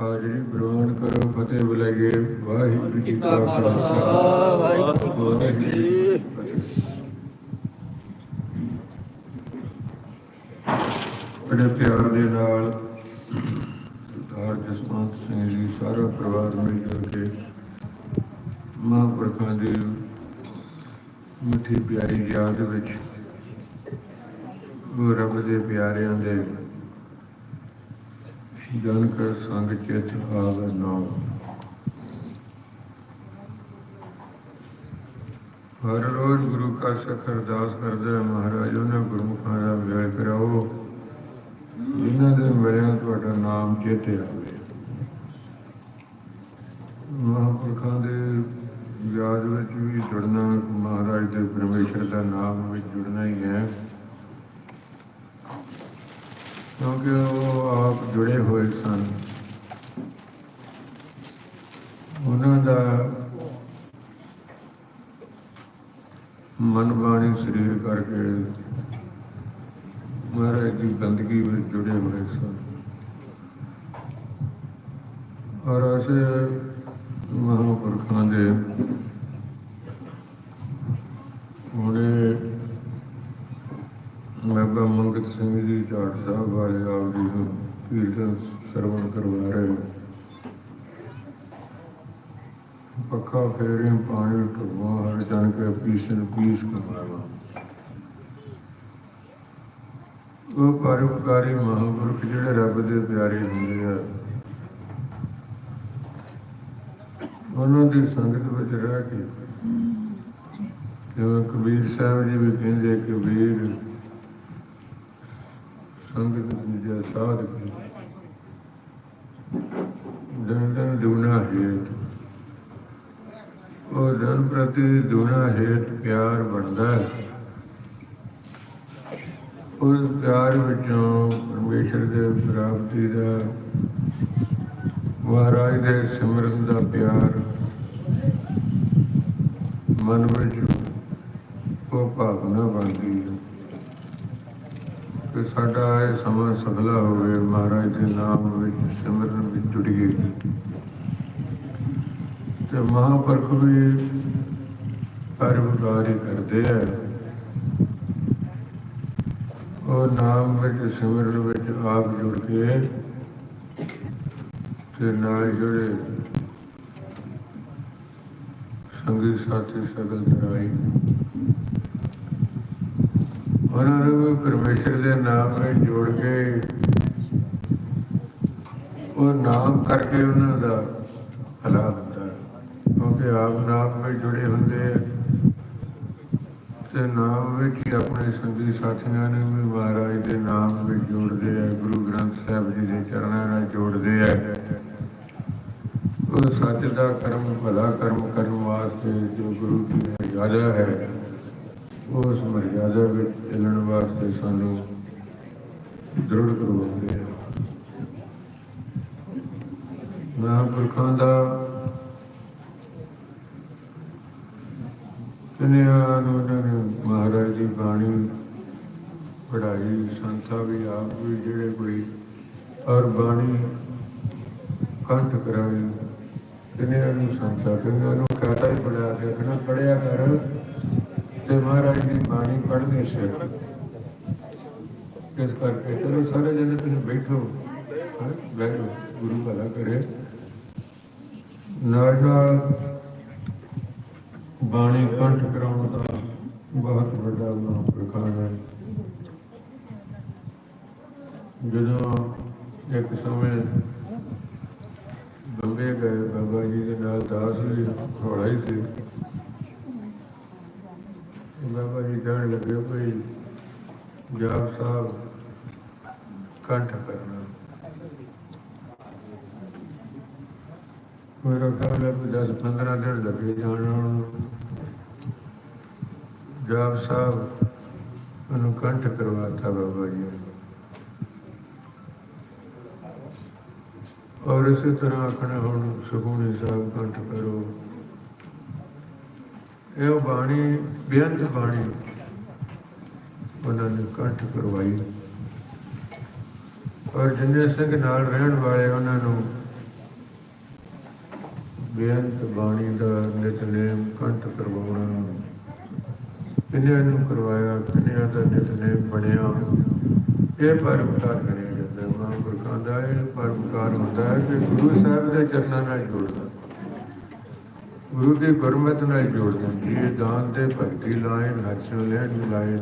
ਹਾਜ਼ਰੀ ਪ੍ਰਵਾਨ ਕਰੋ, ਫਤਿਹ ਬੁਲਾਈਏ। ਵਾਹਿਗੁਰੂ ਜੀ ਕਾ ਖਾਲਸਾ। ਵਾਹਿਗੁਰੂ ਜੀ ਬੜੇ ਪਿਆਰ ਦੇ ਨਾਲ ਸਰਦਾਰ ਜਸਵੰਤ ਸਿੰਘ ਜੀ, ਸਾਰਾ ਪਰਿਵਾਰ ਮਿਲ ਜੁਲ ਕੇ ਮਹਾਂਪੁਰਖਾਂ ਦੀ ਮਿੱਠੀ ਪਿਆਰੀ ਯਾਦ ਵਿੱਚ ਉਹ ਰੱਬ ਦੇ ਪਿਆਰਿਆਂ ਦੇ ਜਨ ਕਰ ਸੰਗ ਚਿਤ ਆਵੇ ਨਾਮ। ਹਰ ਰੋਜ਼ ਗੁਰੂ ਕਾ ਸਿੱਖ ਅਰਦਾਸ ਕਰਦੇ ਹਾਂ, ਮਹਾਰਾਜ ਉਹਨਾਂ ਗੁਰਮੁਖਾਂ ਦਾ ਵਿਆਹ ਕਰਾਓ। ਜਿਨ੍ਹਾਂ ਦੇ ਮਿਲਿਆ ਤੁਹਾਡਾ ਨਾਮ ਚੇਤੇ ਆਵੇ। ਮਹਾਂਪੁਰਖਾਂ ਦੇ ਯਾਦ ਵਿੱਚ ਵੀ ਜੁੜਨਾ ਮਹਾਰਾਜ ਦੇ ਪਰਮੇਸ਼ਰ ਦਾ ਨਾਮ ਵਿੱਚ ਜੁੜਨਾ ਹੀ ਹੈ। ਕਿਉਂਕਿ ਉਹ ਆਪ ਜੁੜੇ ਹੋਏ ਸਨ। ਉਹਨਾਂ ਦਾ ਮਨ ਬਾਣੀ ਸਰੀਰ ਕਰਕੇ ਮਹਾਰਾਜ ਦੀ ਬੰਦਗੀ ਵਿੱਚ ਜੁੜੇ ਹੋਏ ਸਨ। ਔਰ ਅਸੇ ਮਹਾਂਪੁਰਖਾਂ ਦੇ ਉਹਨੇ ਬਾਬਾ ਮੰਗਤ ਸਿੰਘ ਜੀ ਝਾੜ ਸਾਹਿਬ ਵਾਲੇ ਆਪ ਜੀ ਨੂੰ ਕੀਰਤਨ ਸਰਵਣ ਕਰਵਾ ਰਹੇ ਪੱਖਾ ਫੇਰੇ ਪਾਣੀ ਢੋਵਾ ਹਰ ਜਨ ਕੇ ਪੀਸਨ ਪੀਸ ਕਮਾਵਾ ਉਹ ਪਰਉਪਕਾਰੀ ਮਹਾਂਪੁਰਖ ਜਿਹੜੇ ਰੱਬ ਦੇ ਪਿਆਰੇ ਹੁੰਦੇ ਆ, ਉਹਨਾਂ ਦੀ ਸੰਗਤ ਵਿੱਚ ਰਹਿ ਕੇ, ਜਿਵੇਂ ਕਬੀਰ ਸਾਹਿਬ ਜੀ ਵੀ ਕਹਿੰਦੇ ਕਬੀਰ ਸੰਗਤ ਦੂਜਾ ਸਾਧ ਕੀ ਦੁਨਾ ਹੇਤ ਉਹ ਜਨ ਪ੍ਰਤੀ ਦੁਨਾ ਹੇਤ ਪਿਆਰ ਬਣਦਾ ਹੈ। ਉਸ ਪਿਆਰ ਵਿੱਚੋਂ ਪਰਮੇਸ਼ਰ ਦੇ ਪ੍ਰਾਪਤੀ ਦਾ ਮਹਾਰਾਜ ਦੇ ਸਿਮਰਨ ਦਾ ਪਿਆਰ ਮਨ ਵਿੱਚ ਉਹ ਭਾਵਨਾ ਬਣਦੀ ਹੈ। ਕਿ ਸਾਡਾ ਇਹ ਸਮਾਂ ਸਫਲਾ ਹੋਵੇ, ਮਹਾਰਾਜ ਦੇ ਨਾਮ ਵਿੱਚ ਸਿਮਰਨ ਵਿੱਚ ਜੁੜੀਏ ਤੇ ਮਹਾਂਪੁਰਖ ਵੀ ਪਰਵਕਾਰੀ ਕਰਦੇ ਆ। ਉਹ ਨਾਮ ਵਿੱਚ, ਸਿਮਰਨ ਵਿੱਚ ਆਪ ਜੁੜ ਕੇ ਤੇ ਨਾਲ ਜੁੜੇ। ਸੰਗੀ ਸਾਥੀ ਸਗਲ ਤਰਾਈ। ਉਹਨਾਂ ਨੂੰ ਵੀ ਪਰਮੇਸ਼ਰ ਦੇ ਨਾਮ ਵਿੱਚ ਜੋੜ ਕੇ ਉਹ ਨਾਮ ਕਰਕੇ ਉਹਨਾਂ ਦਾ ਭਲਾ ਹੁੰਦਾ ਹੈ। ਕਿਉਂਕਿ ਆਪ ਨਾਮ ਵਿੱਚ ਜੁੜੇ ਹੁੰਦੇ ਆ ਤੇ ਨਾਮ ਵਿੱਚ ਹੀ ਆਪਣੇ ਸੰਗੀ ਸਾਥੀਆਂ ਨੂੰ ਵੀ ਮਹਾਰਾਜ ਦੇ ਨਾਮ ਵਿੱਚ ਜੋੜਦੇ ਆ, ਗੁਰੂ ਗ੍ਰੰਥ ਸਾਹਿਬ ਜੀ ਦੇ ਚਰਨਾਂ ਨਾਲ ਜੋੜਦੇ ਆ। ਉਹ ਸੱਚ ਦਾ ਕਰਮ, ਭਲਾ ਕਰਮ ਕਰਨ ਵਾਸਤੇ ਜੋ ਗੁਰੂ ਜੀ ਨੇ ਮਰਿਆਦਾ ਹੈ ਉਸ ਮਰਿਆਦਾ ਵਿੱਚ ਚੱਲਣ ਵਾਸਤੇ ਸਾਨੂੰ ਦ੍ਰਿੜ ਕਰਵਾਉਂਦੇ ਆ। ਮਹਾਂਪੁਰਖਾਂ ਦਾ ਇਹਨਾਂ ਨੂੰ ਉਹਨਾਂ ਨੇ ਮਹਾਰਾਜ ਦੀ ਬਾਣੀ ਪੜਾਈ ਸੰਤਾਂ ਵੀ ਆਪ ਵੀ ਜਿਹੜੇ ਕੋਈ ਔਰ ਬਾਣੀ ਕੰਠ ਕਰਾਈ ਦੁਨੀਆ ਨੂੰ ਸੰਤਾਂ ਕਈਆਂ ਨੂੰ ਕਹਤਾ ਹੀ ਪੜਾ ਕੇ ਆਖਣਾ ਪੜਿਆ ਕਰ। ਤੇ ਮਹਾਰਾਜ ਦੀ ਬਾਣੀ ਪੜ੍ਹਨੀ ਸਿੱਖ ਇਸ ਕਰਕੇ ਚਲੋ ਸਾਰੇ ਜਣੇ ਤੁਸੀਂ ਬੈਠੋ। ਬੈਠੋ, ਗੁਰੂ ਭਲਾ ਕਰੇ। ਨਾਲ ਨਾਲ ਬਾਣੀ ਕੰਠ ਕਰਾਉਣ ਦਾ ਬਹੁਤ ਵੱਡਾ ਮਹਾਂਪੁਰਖਾਂ ਹੈ। ਜਦੋਂ ਇੱਕ ਸਮੇਂ ਬੰਬੇ ਗਏ, ਬਾਬਾ ਜੀ ਦੇ ਨਾਲ ਦਾਸ ਵੀ ਥੋੜਾ ਹੀ ਸੀ। ਬਾਬਾ ਜੀ ਕਹਿਣ ਲੱਗੇ ਕੋਈ ਜਾਪ ਸਾਹਿਬ ਕੰਠ ਕਰਨਾ। ਮੇਰਾ ਖਿਆਲ ਹੈ ਕਿ 10 15 ਦਿਨ ਲੱਗੇ ਜਾਣ ਜਾਪ ਸਾਹਿਬ ਉਹਨੂੰ ਕੰਠ ਕਰਵਾਤਾ ਬਾਬਾ ਜੀ ਨੇ। ਔਰ ਇਸੇ ਤਰ੍ਹਾਂ ਆਖਣਾ ਹੁਣ ਸੁਖਮਨੀ ਸਾਹਿਬ ਕੰਠ ਕਰੋ। ਇਹ ਬਾਣੀ, ਬੇਅੰਤ ਬਾਣੀ ਉਹਨਾਂ ਨੇ ਕੰਠ ਕਰਵਾਈ। ਔਰ ਜਿੰਨੇ ਸਿੰਘ ਨਾਲ ਰਹਿਣ ਵਾਲੇ ਉਹਨਾਂ ਨੂੰ ਬੇਅੰਤ ਬਾਣੀ ਦਾ ਨਿਤਨੇਮ ਕੰਠ ਕਰਵਾਉਣਾ, ਕਿੰਨਿਆਂ ਨੂੰ ਕਰਵਾਇਆ, ਕਿੰਨਿਆਂ ਦਾ ਨਿਤਨੇਮ ਬਣਿਆ, ਇਹ ਪਰਮਕਾਰ ਕਰਿਆ ਜਾਂਦਾ ਹੈ। ਮਹਾਂਪੁਰਖਾਂ ਦਾ ਇਹ ਪਰਮਕਾਰ ਹੁੰਦਾ ਹੈ ਕਿ ਗੁਰੂ ਸਾਹਿਬ ਦੇ ਚਰਨਾਂ ਨਾਲ ਜੁੜਦਾ ਗੁਰੂ ਦੀ ਗੁਰਮਤਿ ਨਾਲ ਜੋੜ ਦਿੰਦੀ ਹੈ, ਦਾਨ ਤੇ ਭਗਤੀ ਲਾਏ ਹਰਸ਼ੋਂ ਲੈਣ ਲਾਏ।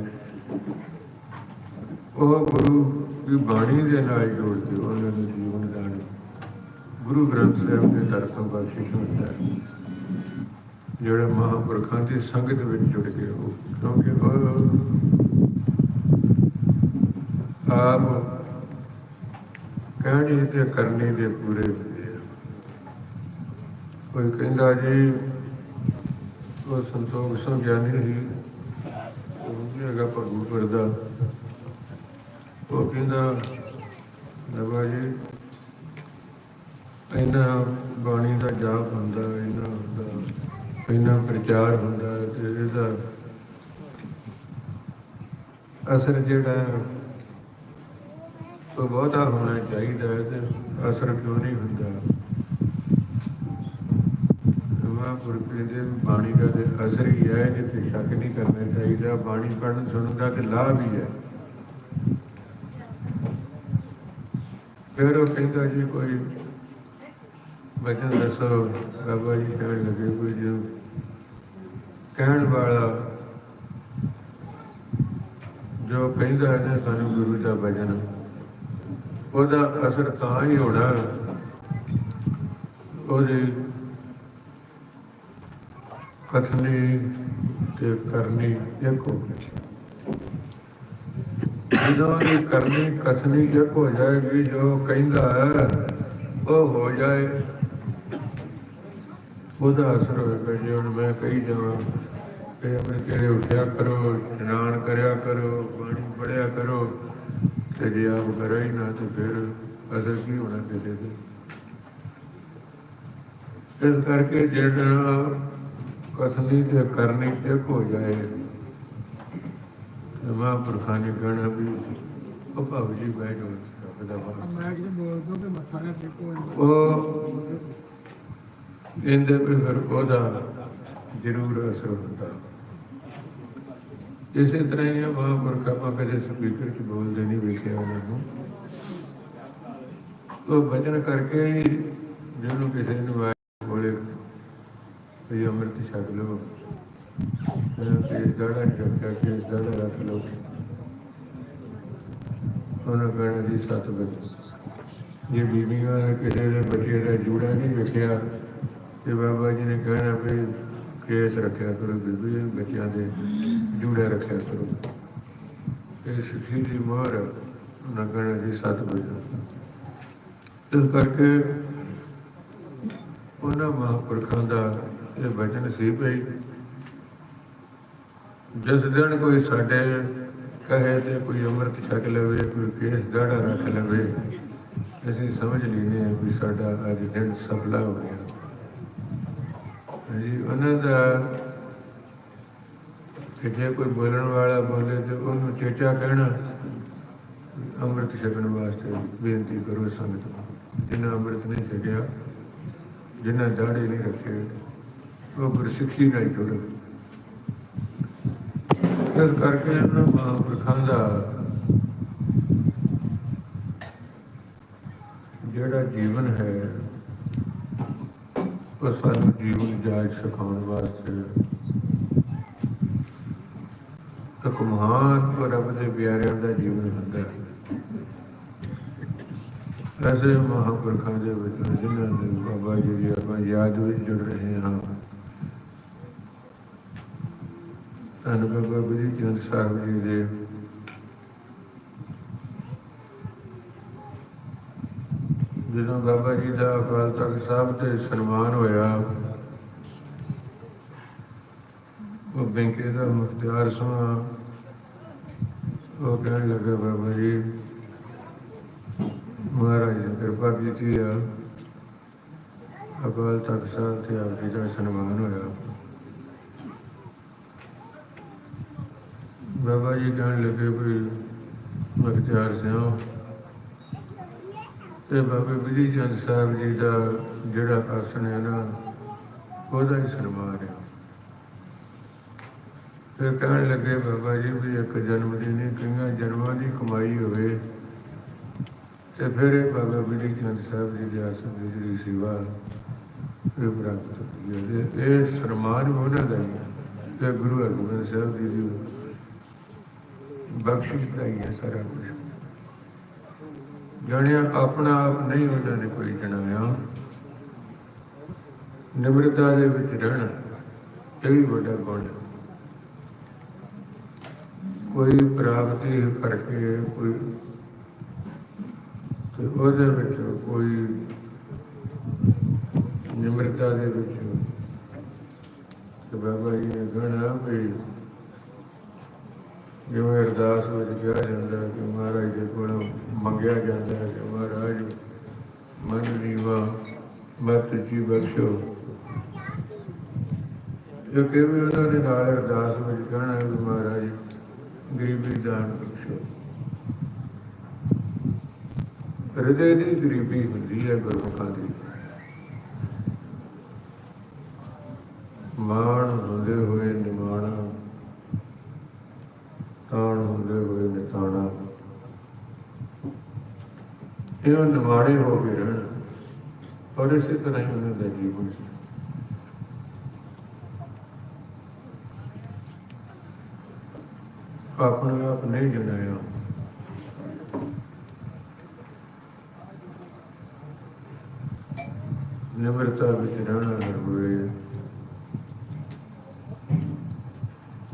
ਉਹ ਗੁਰੂ ਦੀ ਬਾਣੀ ਦੇ ਨਾਲ ਜੋੜਦੇ ਉਹਨਾਂ ਨੂੰ ਜੀਵਨ ਦਾਨ ਗੁਰੂ ਗ੍ਰੰਥ ਸਾਹਿਬ ਦੇ ਦਰ ਬਖਸ਼ਿਸ਼ ਹੁੰਦਾ ਹੈ। ਜਿਹੜਾ ਮਹਾਂਪੁਰਖਾਂ ਦੀ ਸੰਗਤ ਵਿੱਚ ਜੁੜ ਗਏ ਉਹ ਕਿਉਂਕਿ ਉਹ ਆਪ ਕਹਿਣੀ ਤੇ ਕਰਨੀ ਦੇ ਪੂਰੇ ਕੋਈ ਕਹਿੰਦਾ ਜੀ ਉਹ ਸੰਤੋਖ ਸਿੰਘ ਗਿਆਨੀ ਸੀ। ਉਹ ਹੈਗਾ ਭਗੂਪੁਰ ਦਾ। ਉਹ ਕਹਿੰਦਾ, ਨਵਾ ਜੀ, ਇਹਨਾਂ ਬਾਣੀ ਦਾ ਜਾਪ ਹੁੰਦਾ, ਇਹਨਾਂ ਦਾ, ਇਹਨਾਂ ਪ੍ਰਚਾਰ ਹੁੰਦਾ, ਤੇ ਇਹਦਾ ਅਸਰ ਜਿਹੜਾ ਉਹ ਬਹੁਤਾ ਹੋਣਾ ਚਾਹੀਦਾ ਹੈ ਤੇ ਅਸਰ ਕਿਉਂ ਨਹੀਂ ਹੁੰਦਾ? ਮਹਾਂਪੁਰ ਕਹਿੰਦੇ ਵੀ ਬਾਣੀ ਦਾ ਤੇ ਅਸਰ ਹੀ ਹੈ ਜਿੱਥੇ ਸ਼ੱਕ ਨਹੀਂ ਕਰਨਾ ਚਾਹੀਦਾ। ਬਾਣੀ ਪੜ੍ਹਨ, ਸੁਣਨ ਦਾ ਤੇ ਲਾਭ ਹੀ ਹੈ। ਫਿਰ ਉਹ ਕਹਿੰਦਾ ਜੀ, ਕੋਈ ਵਚਨ ਦੱਸੋ, ਬਾਬਾ ਜੀ ਕਹਿਣ ਲੱਗੇ ਕੋਈ ਜੋ ਕਹਿਣ ਵਾਲਾ ਜੋ ਕਹਿੰਦਾ ਹੈ ਨਾ, ਸਾਨੂੰ ਗੁਰੂ ਦਾ ਭਜਨ, ਉਹਦਾ ਅਸਰ ਤਾਂ ਹੀ ਹੋਣਾ। ਉਹਦੀ ਕਥਨੀ ਤੇ ਕਰਨੀ ਇੱਕ ਜਦੋਂ ਇਹ ਕਰਨੀ, ਕਥਨੀ ਇੱਕ ਹੋ ਜਾਏਗੀ, ਜੋ ਕਹਿੰਦਾ ਉਹ ਹੋ ਜਾਏ। ਉਹਦਾ ਅਸਰ ਹੋਏਗਾ ਜੇ, ਹੁਣ ਮੈਂ ਕਹੀ ਜਾਵਾਂ ਕਿ ਆਪਣੇ ਤੇਰੇ ਉੱਠਿਆ ਕਰੋ, ਇਸ਼ਨਾਨ ਕਰਿਆ ਕਰੋ ਪਾਣੀ ਪੜਿਆ ਕਰੋ, ਤੇ ਜੇ ਆਪ ਕਰੇ ਹੀ ਨਾ, ਤੇ ਫਿਰ ਅਸਰ ਕੀ ਹੋਣਾ ਕਿਸੇ ਤੇ? ਇਸ ਕਰਕੇ ਜਿਹੜਾ ਕਥਨੀ ਤੇ ਕਰਨੀ ਇੱਕ ਹੋ ਜਾਏ। ਤੇ ਮਹਾਂਪੁਰਖਾਂ ਨੇ ਕਹਿਣਾ ਵੀ ਉਹ ਭਾਵ ਜੀ ਬਹਿ ਜਾਓ ਰੱਬ ਦਾ ਵਾਸਤਾ ਮੈਂ ਕਿਤੇ ਬੋਲ ਦੋ ਕਿ ਮੱਥਾ ਨਾ ਟੇਕੋ ਉਹ ਇਹਦੇ ਵੀ ਫਿਰ ਉਹਦਾ ਜ਼ਰੂਰ ਅਸਰ ਹੁੰਦਾ। ਇਸੇ ਤਰ੍ਹਾਂ ਹੀ ਮਹਾਂਪੁਰਖ ਆਪਾਂ ਕਦੇ ਸਪੀਕਰ 'ਚ ਬੋਲਦੇ ਨਹੀਂ ਵੇਖਿਆ ਉਹਨਾਂ ਨੂੰ। ਉਹ ਵਚਨ ਕਰਕੇ ਜਿਹਨੂੰ ਕਿਸੇ ਨੂੰ ਵੀ ਅੰਮ੍ਰਿਤ ਛਕ ਲਓ। ਇਹਨਾਂ ਕੇਸ ਦਾੜਾ ਨਹੀਂ ਰੱਖਿਆ ਕੇਸ ਦਾੜਾ ਰੱਖ ਲਓ। ਉਹਨਾਂ ਕਹਿਣਾ ਜੀ ਸੱਤ ਵਜੇ। ਜੇ ਬੀਬੀਆਂ ਨੇ ਕਿਸੇ ਦੇ ਬੱਚੇ ਦਾ ਜੂੜਾ ਨਹੀਂ ਵੇਖਿਆ, ਤੇ ਬਾਬਾ ਜੀ ਨੇ ਕਹਿਣਾ ਵੀ ਕੇਸ ਰੱਖਿਆ ਕਰੋ ਬੀਬੀ ਦੇ ਬੱਚਿਆਂ ਦੇ ਜੂੜਾ ਰੱਖਿਆ ਕਰੋ। ਇਹ ਸਿੱਖੀ ਦੀ ਮੋਹਰ ਉਹਨਾਂ ਕਹਿਣਾ ਜੀ ਸੱਤ ਵਜੇ। ਇਸ ਕਰਕੇ ਉਹਨਾਂ ਮਹਾਂਪੁਰਖਾਂ ਦਾ ਇਹ ਵਚਨ ਸੀ ਭਈ, ਜਿਸ ਦਿਨ ਕੋਈ ਸਾਡੇ ਕਹੇ ਤੇ ਕੋਈ ਅੰਮ੍ਰਿਤ ਛਕ ਲਵੇ, ਕੋਈ ਕੇਸ ਦਾੜਾ ਰੱਖ ਲਵੇ, ਅਸੀਂ ਸਮਝ ਲਈਏ ਵੀ ਸਾਡਾ ਅੱਜ ਦਿਨ ਸਫਲਾ ਹੋ ਗਿਆ। ਜੀ ਉਹਨਾਂ ਦਾ ਕਿ ਜੇ ਕੋਈ ਬੋਲਣ ਵਾਲਾ ਬੋਲੇ ਤੇ ਉਹਨੂੰ ਚੇਚਾ ਕਹਿਣਾ, ਅੰਮ੍ਰਿਤ ਛਕਣ ਵਾਸਤੇ ਬੇਨਤੀ ਕਰੋ ਸੰਗਤ ਨੂੰ। ਜਿਨ੍ਹਾਂ ਅੰਮ੍ਰਿਤ ਨਹੀਂ ਛਕਿਆ ਜਿਨ੍ਹਾਂ ਦਾੜੇ ਨਹੀਂ ਰੱਖੇ ਉਹ ਗੁਰਸਿੱਖੀ ਨਾਲ ਜੁੜੋ। ਇਸ ਕਰਕੇ ਇਹਨਾਂ ਮਹਾਂਪੁਰਖਾਂ ਦਾ ਜਿਹੜਾ ਜੀਵਨ ਹੈ, ਉਹ ਸਾਨੂੰ ਜੀਵਨ ਜਾਚ ਸਿਖਾਉਣ ਵਾਸਤੇ। ਇੱਕ ਮਹਾਨ ਰੱਬ ਦੇ ਪਿਆਰਿਆਂ ਦਾ ਜੀਵਨ ਹੁੰਦਾ ਹੈ। ਐਸੇ ਮਹਾਂਪੁਰਖਾਂ ਦੇ ਵਿੱਚ ਜਿਨ੍ਹਾਂ ਦੇ ਬਾਬਾ ਜੀ ਦੀ ਆਪਾਂ ਯਾਦ ਵਿੱਚ ਜੁੜ ਰਹੇ ਹਾਂ। ਧੰਨ ਬਾਬਾ ਬੁੱਧੀ ਚੰਦ ਸਾਹਿਬ ਜੀ ਦੇ ਜਦੋਂ ਬਾਬਾ ਜੀ ਦਾ ਅਕਾਲ ਤਖਤ ਸਾਹਿਬ ਤੇ ਸਨਮਾਨ ਹੋਇਆ, ਉਹ ਬੈਂਕੇ ਦਾ ਮੁਖਤਿਆਰ ਸੁਣਾ ਉਹ ਕਹਿਣ ਲੱਗਾ ਬਾਬਾ ਜੀ, ਮਹਾਰਾਜ ਨੇ ਕਿਰਪਾ ਕੀਤੀ ਆ। ਅਕਾਲ ਤਖਤ ਸਾਹਿਬ ਤੇ ਆਪ ਜੀ ਦਾ ਸਨਮਾਨ ਹੋਇਆ। ਬਾਬਾ ਜੀ ਕਹਿਣ ਲੱਗੇ ਵੀ ਮੁਖਤਿਆਰ ਸਿੰਘ ਤੇ ਬਾਬੇ ਬਿਧੀ ਚੰਦ ਸਾਹਿਬ ਜੀ ਦਾ ਜਿਹੜਾ ਆਸਣ ਹੈ ਨਾ, ਉਹਦਾ ਹੀ ਸਨਮਾਨ ਹੈ। ਫਿਰ ਕਹਿਣ ਲੱਗੇ ਬਾਬਾ ਜੀ ਵੀ ਇੱਕ ਜਨਮ ਦੀ ਨਹੀਂ ਕਈਆਂ ਜਨਮਾਂ ਦੀ ਕਮਾਈ ਹੋਵੇ। ਤੇ ਫਿਰ ਇਹ ਬਾਬਾ ਬਿਧੀ ਚੰਦ ਸਾਹਿਬ ਜੀ ਦੇ ਆਸਨ ਦੀ ਜਿਹੜੀ ਸੇਵਾ ਇਹ ਪ੍ਰਾਪਤ ਹੋਈ ਹੈ। ਇਹ- ਇਹ ਸਨਮਾਨ ਉਹਨਾਂ ਦਾ ਹੀ ਹੈ। ਤੇ ਗੁਰੂ ਹਰਗੋਬਿੰਦ ਸਾਹਿਬ ਜੀ ਦੀ ਬਖਸ਼ਿਸ਼ ਦਾ ਹੀ ਹੈ ਸਾਰਾ ਕੁਝ ਜਾਣਿਆ ਆਪਣਾ ਆਪ ਨਹੀਂ ਉਹਨਾਂ ਨੇ ਕੋਈ ਜਣਾਇਆ ਨਿਮਰਤਾ ਦੇ ਵਿੱਚ ਰਹਿਣਾ ਇਹ ਵੀ ਵੱਡਾ ਗੁਣ ਹੈ। ਕੋਈ ਪ੍ਰਾਪਤੀ ਕਰਕੇ ਕੋਈ ਤੇ ਉਹਦੇ ਵਿੱਚ ਕੋਈ ਨਿਮਰਤਾ ਦੇ ਵਿੱਚ ਤੇ ਬਾਬਾ ਜੀ ਨੇ ਕਹਿਣਾ ਵੀ ਜਿਵੇਂ ਅਰਦਾਸ ਵਿੱਚ ਕਿਹਾ ਜਾਂਦਾ ਕਿ ਮਹਾਰਾਜ ਦੇ ਕੋਲੋਂ ਮੰਗਿਆ ਜਾਂਦਾ ਹੈ ਕਿ ਮਹਾਰਾਜ, ਮਨ ਨੀਵਾ ਮਤ ਜੀ ਬਖਸ਼ੋ। ਇਹ ਕਿਵੇਂ ਉਹਨਾਂ ਦੇ ਨਾਲ ਅਰਦਾਸ ਵਿੱਚ ਕਹਿਣਾ ਹੈ ਕਿ ਮਹਾਰਾਜ, ਗਰੀਬੀ ਦਾਨ ਬਖਸ਼ੋ। ਹਿਰਦੇ ਦੀ ਗਰੀਬੀ ਹੁੰਦੀ ਹੈ ਗੁਰਮੁਖਾਂ ਦੀ। ਮਾਣ ਹੁੰਦੇ ਹੋਏ ਨਿਮਾਣ ਤਾਣ ਹੁੰਦੇ ਹੋਏ ਨਿਤਾਣਾ ਇਹ ਨਿਮਾਣੇ ਹੋ ਕੇ ਰਹਿਣ ਔਰ ਇਸੇ ਤਰ੍ਹਾਂ ਹੀ ਉਹਨਾਂ ਦਾ ਜੀਵਨ ਸੀ। ਆਪਣੇ ਆਪ ਨਹੀਂ ਜਣਾਇਆ ਨਿਮਰਤਾ ਵਿੱਚ ਰਹਿਣਾ ਹਰ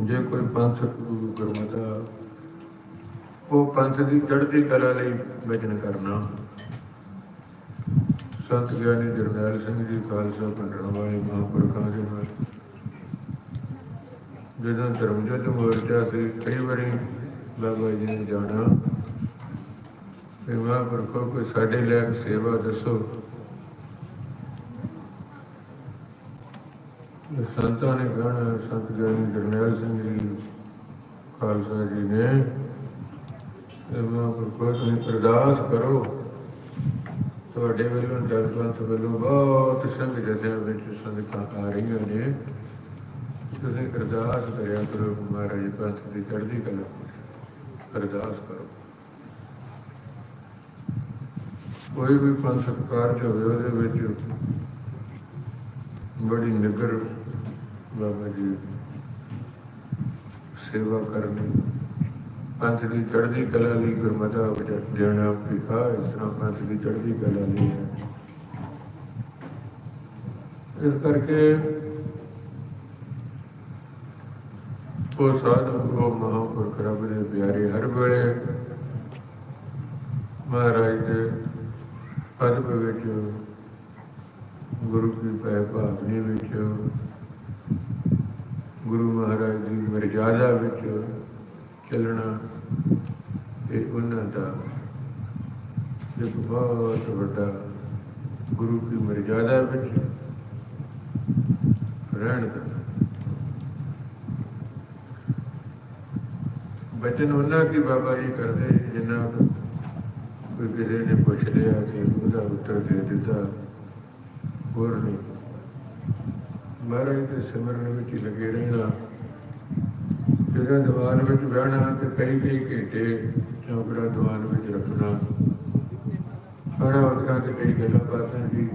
ਜੇ ਕੋਈ ਪੰਥ ਗੁਰੂ ਗੁਰਮਤਾ, ਉਹ ਪੰਥ ਦੀ ਚੜ੍ਹਦੀ ਕਲਾ ਲਈ ਵਚਨ ਕਰਨਾ। ਸੰਤ ਗਿਆਨੀ ਜਰਨੈਲ ਸਿੰਘ ਜੀ ਖਾਲਸਾ ਪੰਡਣ ਵਾਲੇ ਮਹਾਂਪੁਰਖਾਂ ਦੇ ਨਾਲ ਜਦੋਂ ਧਰਮਜੋਤ ਮੋਰਚਾ ਸੀ ਕਈ ਵਾਰੀ ਬਾਬਾ ਜੀ ਨੇ ਜਾਣਾ ਵੀ ਮਹਾਂਪੁਰਖੋ ਕੋਈ ਸਾਡੇ ਲਾਇਕ ਸੇਵਾ ਦੱਸੋ ਸੰਤਾਂ ਨੇ ਕਹਿਣਾ ਸੰਤ ਗਿਆਨੀ ਜਰਨੈਲ ਸਿੰਘ ਜੀ ਖਾਲਸਾ ਜੀ ਨੇ ਤੇ ਮਹਾਂਪੁਰਖੋ ਤੁਸੀਂ ਅਰਦਾਸ ਕਰੋ ਤੁਹਾਡੇ ਵੱਲੋਂ ਦਲ ਪੰਥ ਵੱਲੋਂ ਬਹੁਤ ਸੰਗ ਜਥਿਆਂ ਵਿੱਚ ਸੰਗਤਾਂ ਆ ਰਹੀਆਂ ਨੇ। ਤੁਸੀਂ ਅਰਦਾਸ ਕਰਿਆ ਕਰੋ ਮਹਾਰਾਜ ਪੰਥ ਦੀ ਚੜ੍ਹਦੀ ਕਲਾ ਅਰਦਾਸ ਕਰੋ। ਕੋਈ ਵੀ ਪੰਥਕ ਕਾਰਜ ਹੋਵੇ, ਉਹਦੇ ਵਿੱਚ ਬੜੀ ਨਿਗਰ ਬਾਬਾ ਜੀ ਸੇਵਾ ਕਰਨੀ। ਪੰਥ ਦੀ ਚੜ੍ਹਦੀ ਕਲਾ ਲਈ ਗੁਰਮਤਾ ਵਿੱਚ ਦੇਣਾ ਵਿਖਾ ਇਸ ਤਰ੍ਹਾਂ ਪੰਥ ਦੀ ਚੜ੍ਹਦੀ ਕਲਾ ਲਈ ਹੈ। ਇਸ ਕਰਕੇ ਉਹ ਸਾਧੂ, ਉਹ ਮਹਾਂਪੁਰਖ ਰੱਬ ਦੇ ਪਿਆਰੇ ਹਰ ਵੇਲੇ ਮਹਾਰਾਜ ਦੇ ਪਦ ਵਿੱਚ ਗੁਰੂ ਕੀ ਪੈ ਭਾਵਨੀ ਵਿੱਚ ਗੁਰੂ ਮਹਾਰਾਜ ਦੀ ਮਰਜ਼ਾਦਾ ਵਿੱਚ ਚੱਲਣਾ ਇਹ ਉਹਨਾਂ ਦਾ ਇੱਕ ਬਹੁਤ ਵੱਡਾ ਗੁਰੂ ਦੀ ਮਰਜ਼ਾਦਾ ਵਿੱਚ ਰਹਿਣ ਦਾ ਬਚਨ ਉਹਨਾਂ ਕੀ ਬਾਬਾ ਜੀ ਕਰਦੇ ਜਿੰਨਾ ਕੁ ਕੋਈ ਕਿਸੇ ਨੇ ਪੁੱਛ ਲਿਆ ਤੇ ਉਹਦਾ ਉੱਤਰ ਦੇ ਦਿੱਤਾ। ਹੋਰ ਨਹੀਂ। ਮਹਾਰਾਜ ਦੇ ਸਿਮਰਨ ਵਿੱਚ ਲੱਗੇ ਰਹਿਣਾ। ਜਿਹੜਾ ਦੀਵਾਰ ਵਿੱਚ ਬਹਿਣਾ ਤੇ ਕਈ ਕਈ ਘੰਟੇ ਚੌਕੜਾ ਦੀਵਾਨ ਵਿੱਚ ਰੱਖਣਾ। ਖਾਣਾ ਉਤਰਾ ਤੇ ਕਈ ਗੱਲਾਂ ਬਾਤਾਂ ਵੀ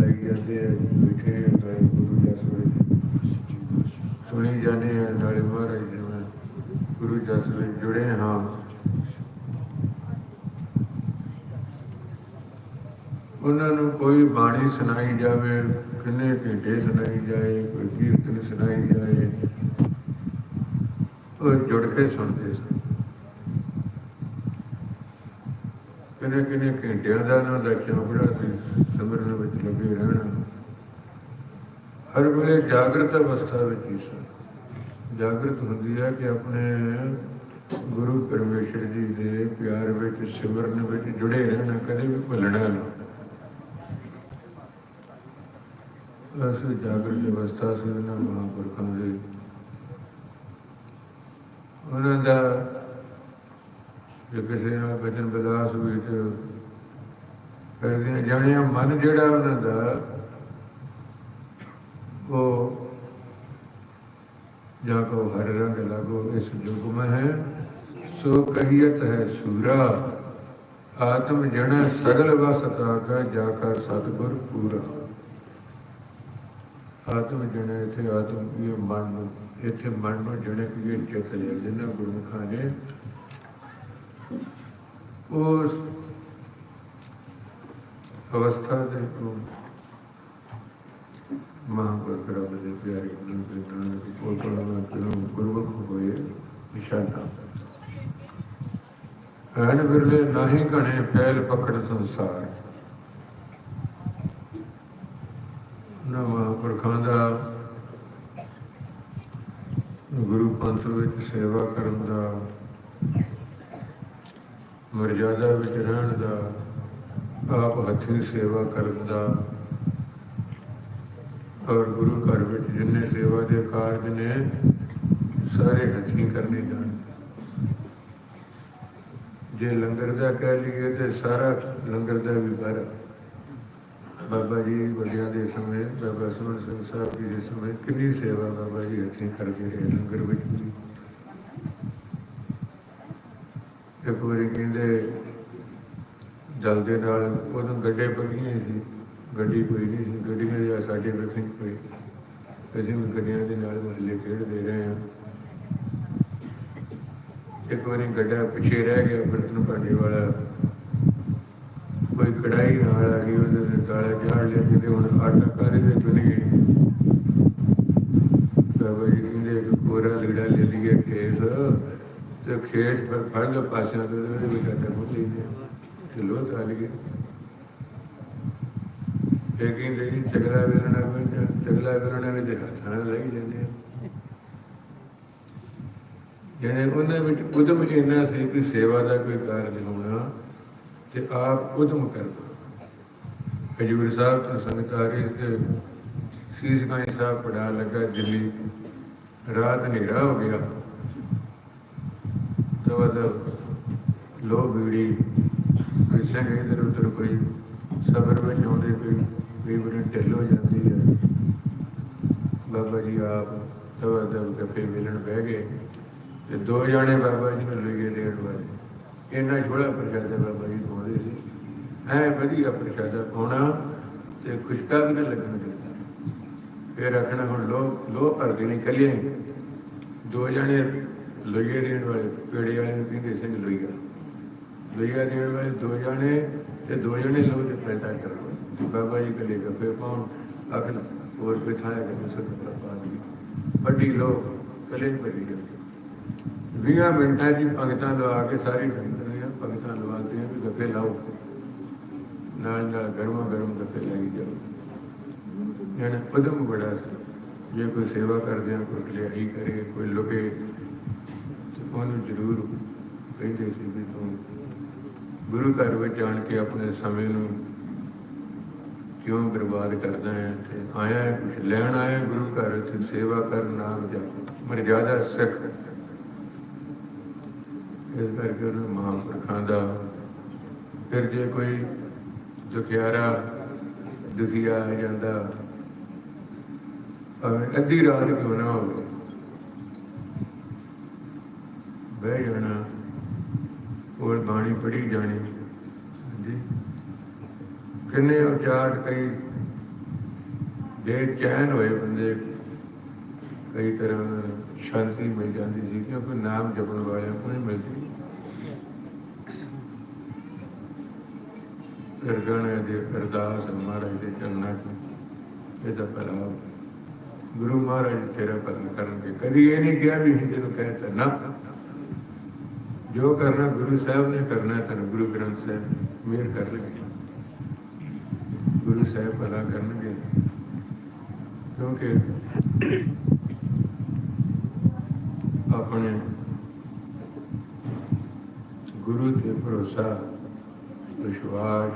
ਲਈ ਜਾਂਦੇ ਆ, ਬੈਠੇ ਆ ਗੁਰੂ ਜਸ ਵਿੱਚ ਸੁਣੀ ਜਾਂਦੇ ਆ, ਨਾਲੇ ਮਹਾਰਾਜ ਜੀ ਨਾਲ ਗੁਰੂ ਜਸ ਵਿੱਚ ਜੁੜੇ ਹਾਂ। ਉਹਨਾਂ ਨੂੰ ਕੋਈ ਬਾਣੀ ਸੁਣਾਈ ਜਾਵੇ, ਕਿੰਨੇ ਘੰਟੇ ਸੁਣਾਈ ਜਾਏ, ਕੋਈ ਕੀਰਤਨ ਸੁਣਾਈ ਜਾਏ ਉਹ ਜੁੜ ਕੇ ਸੁਣਦੇ ਸਨ ਕਿੰਨੇ ਕਿੰਨੇ ਘੰਟਿਆਂ ਦਾ ਉਹਨਾਂ ਦਾ ਚੌਕੜਾ ਸੀ, ਸਿਮਰਨ ਵਿੱਚ ਲੱਗੇ ਰਹਿਣਾ। ਹਰ ਵੇਲੇ ਜਾਗਰਤ ਅਵਸਥਾ ਵਿੱਚ ਹੀ ਸਨ। ਜਾਗਰਤ ਹੁੰਦੀ ਹੈ ਕਿ ਆਪਣੇ ਗੁਰੂ ਪਰਮੇਸ਼ਰ ਜੀ ਦੇ ਪਿਆਰ ਵਿੱਚ, ਸਿਮਰਨ ਵਿੱਚ ਜੁੜੇ ਰਹਿਣਾ ਕਦੇ ਵੀ ਭੁੱਲਣਾ ਨਾ ਅਸੀਂ ਜਾਗਰਤ ਅਵਸਥਾ ਸੀ ਉਹਨਾਂ ਮਹਾਂਪੁਰਖਾਂ ਦੇ। ਉਹਨਾਂ ਦਾ ਜੇ ਕਿਸੇ ਨਾਲ ਬਚਨ ਬਦਾਸ ਵਿੱਚ ਕਰਦੀਆਂ ਜਾਣੀਆਂ, ਮਨ ਜਿਹੜਾ ਉਹਨਾਂ ਦਾ, ਉਹ ਜਾਂ ਕੋ ਹਰ ਰੰਗ ਲੱਗੋ ਇਸ ਯੁਗ ਮੈਂ ਹੈ, ਸੋ ਕਹੀਤ ਹੈ ਸੂਰਾ, ਆਤਮ ਜਣ ਸਗਲ ਵਸ ਕਾ ਜਾ ਕਾ ਸਤਿਗੁਰ ਪੂਰਾ। ਆਤਮ ਜਣੇ ਇੱਥੇ ਆਤਮ, ਇਹ ਮਨ ਨੂੰ ਇੱਥੇ ਮਨ ਨੂੰ ਜਣੇ ਕੀ ਚਿੱਤ ਲਿਆ ਜਿੰਨਾ ਗੁਰਮੁਖਾਂ ਨੇ ਉਸ ਅਵਸਥਾ ਦੇ ਕੋ ਮਹਾਂਪੁਰਖ ਦੇ ਪਿਆਰੇ ਗੁਰੂ ਦੇ ਨਾਮ ਦੀ ਕੋਲ ਕੋਲ ਜਦੋਂ ਗੁਰਮੁਖ ਹੋਏ ਨਿਸ਼ਾਨਾ। ਐਨ ਵਿਰਲੇ ਨਾਹੀ ਘਣੇ ਫੈਲ ਪਕੜ ਸੰਸਾਰ। ਨਾ ਮਹਾਂਪੁਰਖਾਂ ਦਾ ਗੁਰੂ ਪੰਥ ਵਿੱਚ ਸੇਵਾ ਕਰਨ ਦਾ, ਮਰਜ਼ਾਦਾ ਵਿੱਚ ਰਹਿਣ ਦਾ, ਆਪ ਹੱਥੀਂ ਸੇਵਾ ਕਰਨ ਦਾ, ਔਰ ਗੁਰੂ ਘਰ ਵਿੱਚ ਜਿੰਨੇ ਸੇਵਾ ਦੇ ਕਾਰਜ ਨੇ, ਸਾਰੇ ਹੱਥੀਂ ਕਰਨੇ ਜਾਣ। ਜੇ ਲੰਗਰ ਦਾ ਕਹਿ ਲਈਏ ਤੇ ਸਾਰਾ ਲੰਗਰ ਦਾ ਵੀ ਬਾਰਾ ਬਾਬਾ ਜੀ ਵੱਡਿਆਂ ਦੇ ਸਮੇਂ, ਬਾਬਾ ਸੁਮਨ ਸਿੰਘ ਸਾਹਿਬ ਜੀ ਦੇ ਸਮੇਂ ਕਿੰਨੀ ਸੇਵਾ ਬਾਬਾ ਜੀ ਅਸੀਂ ਕਰਦੇ ਰਹੇ ਲੰਗਰ ਵਿੱਚ ਵੀ। ਇੱਕ ਵਾਰੀ ਕਹਿੰਦੇ ਜਲ ਦੇ ਨਾਲ ਉਹਨੂੰ ਗੱਡੇ ਪਈਆਂ ਸੀ, ਗੱਡੀ ਕੋਈ ਨਹੀਂ ਸੀ, ਗੱਡੀ ਜਾਂ ਸਾਡੇ ਵੇਖਣ ਕੋਈ ਅਸੀਂ ਵੀ ਗੱਡੀਆਂ ਦੇ ਨਾਲ ਮਹੱਲੇ ਖੇਡਦੇ ਰਹੇ ਹਾਂ। ਇੱਕ ਵਾਰੀ ਗੱਡਾ ਪਿੱਛੇ ਰਹਿ ਗਿਆ, ਬਰਤਨ ਭਾਂਡੇ ਵਾਲਾ। ਕੋਈ ਕੜਾਈ ਨਾਲ ਆ ਗਈ, ਉਹਦੇ ਤੇ ਤਾਲਾ ਝਾੜ ਲਿਆ ਕਿਤੇ ਹੁਣ ਆਟਾ ਕਾਹਦੇ ਦੇ ਚੁਣ ਗਏ? ਬਾਬਾ ਜੀ ਕਹਿੰਦੇ ਕੋਰਾ ਲੀੜਾ ਲੈ ਲਈਏ ਖੇਸ ਤੇ ਖੇਸ ਪਰ ਫੜ ਲਓ ਪਾਸਿਆਂ ਤੋਂ ਉਹਦੇ ਵਿੱਚ ਆਟਾ ਮੁੱਕ ਲਈਏ ਤੇ ਲੋਹ ਤਾਂ ਲਈਏ ਇਹ ਕਹਿੰਦੇ ਜੀ ਚਗਲਾ ਵੇਲਣਾ ਵਿੱਚ ਚਗਲਾ ਵੇਲਣਾ ਵਿੱਚ ਹੱਥਾਂ ਨਾਲ ਲਈ ਜਾਂਦੇ ਆ। ਜਿਹਨੇ ਉਹਨਾਂ ਵਿੱਚ ਉਦਮ ਇੰਨਾ ਸੀ ਕਿ ਸੇਵਾ ਦਾ ਕੋਈ ਕਾਰਜ ਹੋਣਾ। ਤੇ ਆਪ ਉਦਮ ਕਰਦਾ ਹਜੂਰ ਸਾਹਿਬ ਤੋਂ ਸੰਗਤ ਆ ਗਈ ਤੇ ਸੀਸ ਗਾਈ ਸਾਹਿਬ ਪੜਾ ਲੱਗਾ, ਦਿੱਲੀ। ਰਾਤ ਹਨੇਰਾ ਹੋ ਗਿਆ। ਤਵਦ ਲੋ ਬੀੜੀ ਕੋਈ ਸਿੰਘ ਇਧਰ ਉਧਰ ਕੋਈ ਸਬਰ ਵਿੱਚ ਆਉਂਦੇ, ਕੋਈ ਕਈ ਢਿੱਲ ਹੋ ਜਾਂਦੀ ਹੈ ਬਾਬਾ ਜੀ ਆਪ ਤਵਦ ਗੱਫੇ ਮਿਲਣ ਬਹਿ ਗਏ ਤੇ ਦੋ ਜਾਣੇ ਬਾਬਾ ਜੀ ਨੂੰ ਲੈ ਗਏ ਦੇਣ ਵਾਲੇ ਇੰਨਾ ਛੋੜਾ ਪ੍ਰਸ਼ਾਦਾ ਬਾਬਾ ਜੀ ਪਾਉਂਦੇ ਸੀ। ਐ ਵਧੀਆ ਪ੍ਰਸ਼ਾਦਾ ਪਾਉਣਾ ਤੇ ਖੁਸ਼ਕਾ ਵੀ ਨਾ ਲੱਗਣ ਦੇਣਾ ਫੇਰ ਰੱਖਣਾ ਹੁਣ ਲੋ ਲੋ ਭਰ ਦੇਣੀ ਕੱਲੀਆਂ ਦੋ ਜਣੇ ਲੋਈਏ ਦੇਣ ਵਾਲੇ, ਪੇੜੇ ਵਾਲੇ ਨੂੰ ਕਹਿੰਦੇ ਸੀ ਲੋਈਆ ਲੋਈਆ ਦੇਣ ਵਾਲੇ ਦੋ ਜਣੇ ਤੇ ਦੋ ਜਣੇ ਲੋਕ ਤੇ ਪੈਦਾ ਕਰੋ ਬਾਬਾ ਜੀ ਕਲੇ ਗੱਫੇ ਪਾਉਣ ਅਖਲ ਹੋਰ ਕੋਈ ਥਾਇਆ ਕਿ ਸੁਣ ਬਾਬਾ ਜੀ। ਵੱਡੀ ਲੋਕ ਕਲੇ ਵੱਡੀ ਗੱਲ 20 ਮਿੰਟਾਂ ਦੀ ਭਗਤਾਂ ਲਵਾ ਕੇ ਸਾਰੀ ਸੰਗਤ ਨੇ ਭਗਤਾਂ ਲਵਾਉਂਦੇ ਆ ਵੀ ਗੱਫੇ ਲਾਓ। ਨਾਲ ਨਾਲ ਗਰਮਾ ਗਰਮ ਗੱਫੇ ਲਾਈ ਜਾਓ। ਜਾਨੇ ਪਦਮ ਬੜਾ ਸੀ। ਜੇ ਕੋਈ ਸੇਵਾ ਕਰਦੇ ਆ, ਕੋਈ ਕਲਿਆਈ ਕਰੇ, ਕੋਈ ਲੁਕੇ, ਤੇ ਉਹਨੂੰ ਜ਼ਰੂਰ ਕਹਿੰਦੇ ਸੀ ਵੀ ਤੂੰ ਗੁਰੂ ਘਰ ਵਿੱਚ ਜਾਣ ਕੇ ਆਪਣੇ ਸਮੇਂ ਨੂੰ ਕਿਉਂ ਬਰਬਾਦ ਕਰਦਾ ਹੈ? ਤੇ ਆਇਆ ਕੁਝ ਲੈਣ ਆਇਆ ਗੁਰੂ ਘਰ ਤੇ ਸੇਵਾ ਕਰਨ ਨਾਲ ਜਪ ਮਰਜ਼ਾਦਾ ਸਿੱਖ। ਇਸ ਕਰਕੇ ਉਹਨਾਂ ਮਹਾਂਪੁਰਖਾਂ ਦਾ ਫਿਰ ਜੇ ਕੋਈ ਦੁਖਿਆਰਾ, ਦੁਖੀਆ ਆ ਜਾਂਦਾ, ਭਾਵੇਂ ਅੱਧੀ ਰਾਤ ਕਿਉਂ ਨਾ ਹੋਵੇ, ਬਹਿ ਜਾਣਾ ਕੋਲ ਬਾਣੀ ਪੜ੍ਹੀ ਜਾਣੀ, ਹਾਂਜੀ। ਕਿੰਨੇ ਉਚਾਟ ਕਈ, ਜੇ ਚੈਨ ਹੋਏ ਬੰਦੇ ਕਈ ਤਰ੍ਹਾਂ ਸ਼ਾਂਤੀ ਮਿਲ ਜਾਂਦੀ ਸੀ ਕਿਉਂਕਿ ਨਾਮ ਜਪਣ ਵਾਲਿਆਂ ਨੂੰ ਮਿਲਦੀ। ਅਰਗਣ ਦੇ ਅਰਦਾਸ ਮਹਾਰਾਜ ਦੇ ਚਰਨਾਂ 'ਚ, ਇਹ ਤਾਂ ਗੁਰੂ ਮਹਾਰਾਜ ਤੇਰਾ ਭਲਾ ਕਰਨਗੇ ਕਦੀ ਇਹ ਨਹੀਂ ਕਿਹਾ ਵੀ ਹਿੰਦੇ ਨੂੰ ਕਹਿਤਾ ਨਾ। ਜੋ ਕਰਨਾ ਗੁਰੂ ਸਾਹਿਬ ਨੇ ਕਰਨਾ ਹੈ ਤੈਨੂੰ ਗੁਰੂ ਗ੍ਰੰਥ ਸਾਹਿਬ ਮਿਹਰ ਕਰਨਗੇ ਗੁਰੂ ਸਾਹਿਬ ਭਲਾ ਕਰਨਗੇ। ਕਿਉਂਕਿ ਆਪਣੇ ਗੁਰੂ ਤੇ ਭਰੋਸਾ, ਵਿਸ਼ਵਾਸ